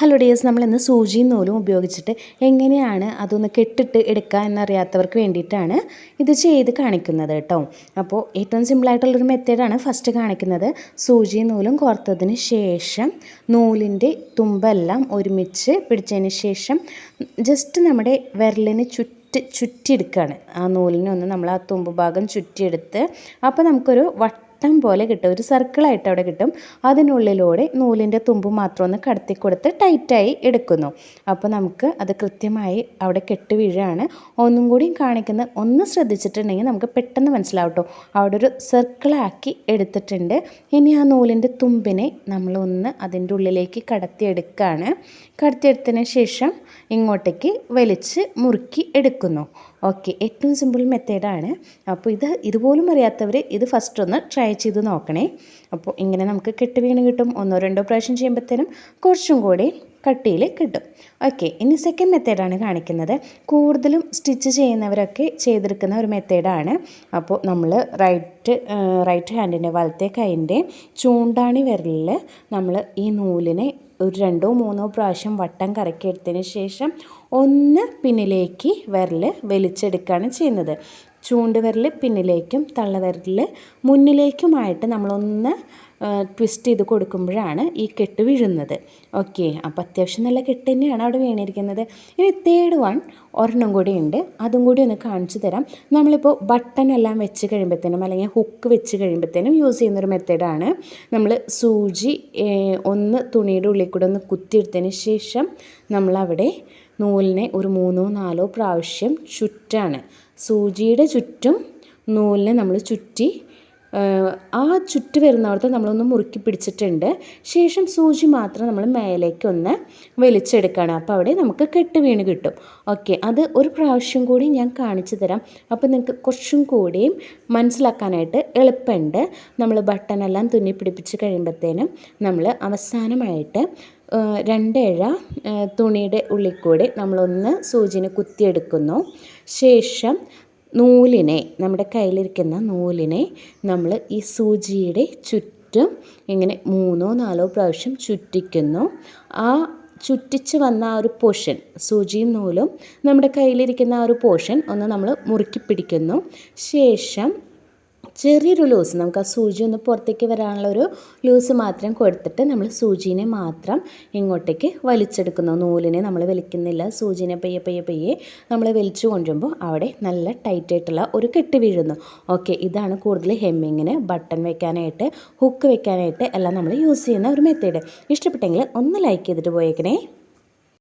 Hello dears നമ്മൾ ഇന്ന് സൂചിയും നൂലും ഉപയോഗിച്ചിട്ട് എങ്ങനെയാണ് അതൊന്ന് കെട്ടിട്ട് എടുക്കുക എന്നറിയാത്തവർക്ക് വേണ്ടിയിട്ടാണ് ഇത് ചെയ്ത് കാണിക്കുന്നത് കേട്ടോ. അപ്പോൾ ഏറ്റവും സിമ്പിളായിട്ടുള്ളൊരു മെത്തേഡാണ് ഫസ്റ്റ് കാണിക്കുന്നത്. സൂചിയും നൂലും കോർത്തതിന് ശേഷം നൂലിന്റെ തുമ്പെല്ലാം ഒരുമിച്ച് പിടിച്ചതിന് ശേഷം ജസ്റ്റ് നമ്മുടെ വിരലിന് ചുറ്റി ചുറ്റിയെടുക്കുകയാണ്. ആ നൂലിനെ ഒന്ന് നമ്മൾ ആ തുമ്പ് ഭാഗം ചുറ്റിയെടുത്ത് അപ്പോൾ നമുക്കൊരു വട്ട വട്ടം പോലെ കിട്ടും. ഒരു സർക്കിളായിട്ട് അവിടെ കിട്ടും. അതിനുള്ളിലൂടെ നൂലിന്റെ തുമ്പ് മാത്രം ഒന്ന് കടത്തി കൊടുത്ത് ടൈറ്റായി എടുക്കുന്നു. അപ്പോൾ നമുക്ക് അത് കൃത്യമായി അവിടെ കെട്ട് വീഴാണ്. ഒന്നും കൂടി കാണിക്കുന്നത് ഒന്ന് ശ്രദ്ധിച്ചിട്ടുണ്ടെങ്കിൽ നമുക്ക് പെട്ടെന്ന് മനസ്സിലാവും അവിടെ ഒരു സർക്കിളാക്കി എടുത്തിട്ടുണ്ട്. ഇനി ആ നൂലിന്റെ തുമ്പിനെ നമ്മളൊന്ന് അതിന്റെ ഉള്ളിലേക്ക് കടത്തിയെടുക്കുകയാണ് കടത്തിയെടുത്തതിന് ശേഷം ഇങ്ങോട്ടേക്ക് വലിച്ച് മുറുക്കി എടുക്കുന്നു. ഓക്കെ ഏറ്റവും സിമ്പിൾ മെത്തേഡാണ്. അപ്പോൾ ഇത് ഇതുപോലും അറിയാത്തവർ ഇത് ഫസ്റ്റ് ഒന്ന് ട്രൈ ചെയ്ത് നോക്കണേ. അപ്പോൾ ഇങ്ങനെ നമുക്ക് കെട്ട് വീണ് കിട്ടും. ഒന്നോ രണ്ടോ പ്രാവശ്യം ചെയ്യുമ്പോഴത്തേനും കുറച്ചും കൂടി കട്ടിയിൽ കിട്ടും. ഓക്കെ ഇനി സെക്കൻഡ് മെത്തേഡാണ് കാണിക്കുന്നത്. കൂടുതലും സ്റ്റിച്ച് ചെയ്യുന്നവരൊക്കെ ചെയ്തെടുക്കുന്ന ഒരു മെത്തേഡാണ്. അപ്പോൾ നമ്മൾ റൈറ്റ് റൈറ്റ് ഹാൻഡിന്റെ വലത്തെ കൈന്റെ ചൂണ്ടാണി വിരലിൽ നമ്മൾ ഈ നൂലിനെ ഒരു രണ്ടോ മൂന്നോ പ്രാവശ്യം വട്ടം കറക്കിയെടുത്തതിന് ശേഷം ഒന്ന് പിന്നിലേക്ക് വിരൽ വലിച്ചെടുക്കുകയാണ് ചെയ്യുന്നത്. ചൂണ്ടുവിരൽ പിന്നിലേക്കും തള്ളവിരൽ മുന്നിലേക്കുമായിട്ട് നമ്മളൊന്ന് ട്വിസ്റ്റ് ചെയ്ത് കൊടുക്കുമ്പോഴാണ് ഈ കെട്ട് വീഴുന്നത്. ഓക്കെ അപ്പോൾ അത്യാവശ്യം നല്ല കെട്ട് തന്നെയാണ് അവിടെ വീണിരിക്കുന്നത്. ഇനി തേർഡ് വൺ ഒരെണ്ണം കൂടി ഉണ്ട്. അതും കൂടി ഒന്ന് കാണിച്ചു തരാം. നമ്മളിപ്പോൾ ബട്ടൺ എല്ലാം വെച്ച് കഴിയുമ്പോഴത്തേനും അല്ലെങ്കിൽ ഹുക്ക് വെച്ച് കഴിയുമ്പോഴത്തേനും യൂസ് ചെയ്യുന്നൊരു മെത്തേഡാണ് നമ്മൾ സൂചി ഒന്ന് തുണിയുടെ ഉള്ളിൽ കൂടെ ഒന്ന് കുത്തിയെടുത്തതിന് ശേഷം നമ്മളവിടെ നൂലിനെ ഒരു മൂന്നോ നാലോ പ്രാവശ്യം ചുറ്റാണ് സൂചിയുടെ ചുറ്റും നൂലിനെ നമ്മൾ ചുറ്റി ആ ചുറ്റ് വരുന്നിടത്ത് നമ്മളൊന്ന് മുറുക്കി പിടിച്ചിട്ടുണ്ട്. ശേഷം സൂചി മാത്രം നമ്മൾ മേലേക്കൊന്ന് വലിച്ചെടുക്കണം അപ്പോൾ അവിടെ നമുക്ക് കെട്ട് വീണ് കിട്ടും. ഓക്കെ അത് ഒരു പ്രാവശ്യം കൂടി ഞാൻ കാണിച്ചു തരാം. അപ്പോൾ നിങ്ങൾക്ക് കുറച്ചും കൂടിയും മനസ്സിലാക്കാനായിട്ട് എളുപ്പമുണ്ട്. നമ്മൾ ബട്ടണെല്ലാം തുന്നി പിടിപ്പിച്ച് കഴിയുമ്പോഴത്തേനും നമ്മൾ അവസാനമായിട്ട് രണ്ടേഴ തുണിയുടെ ഉള്ളിൽ കൂടി നമ്മളൊന്ന് സൂചിനെ കുത്തിയെടുക്കുന്നു. ശേഷം നൂലിനെ നമ്മുടെ കയ്യിലിരിക്കുന്ന നൂലിനെ നമ്മൾ ഈ സൂചിയുടെ ചുറ്റും ഇങ്ങനെ മൂന്നോ നാലോ പ്രാവശ്യം ചുറ്റിക്കുന്നു. ആ ചുറ്റിച്ച് വന്ന ആ ഒരു പോർഷൻ സൂചിയും നൂലും നമ്മുടെ കയ്യിലിരിക്കുന്ന ആ ഒരു പോർഷൻ ഒന്ന് നമ്മൾ മുറുക്കി പിടിക്കുന്നു. ശേഷം ചെറിയൊരു ലൂസ് നമുക്ക് ആ സൂചി ഒന്ന് പുറത്തേക്ക് വരാനുള്ള ഒരു ലൂസ് മാത്രം കൊടുത്തിട്ട് നമ്മൾ സൂചീനെ മാത്രം ഇങ്ങോട്ടേക്ക് വലിച്ചെടുക്കുന്നു. നൂലിനെ നമ്മൾ വലിക്കുന്നില്ല. സൂചിനെ പയ്യെ പയ്യെ പയ്യെ നമ്മൾ വലിച്ചു കൊണ്ടുവരുമ്പോൾ അവിടെ നല്ല ടൈറ്റായിട്ടുള്ള ഒരു കെട്ട് വീഴുന്നു. ഓക്കെ ഇതാണ് കൂടുതൽ ഹെമ്മിങ്ങിന് ബട്ടൺ വെക്കാനായിട്ട് ഹുക്ക് വെക്കാനായിട്ട് എല്ലാം നമ്മൾ യൂസ് ചെയ്യുന്ന ഒരു മെത്തേഡ് ഇഷ്ടപ്പെട്ടെങ്കിൽ ഒന്ന് ലൈക്ക് ചെയ്തിട്ട് പോയേക്കണേ.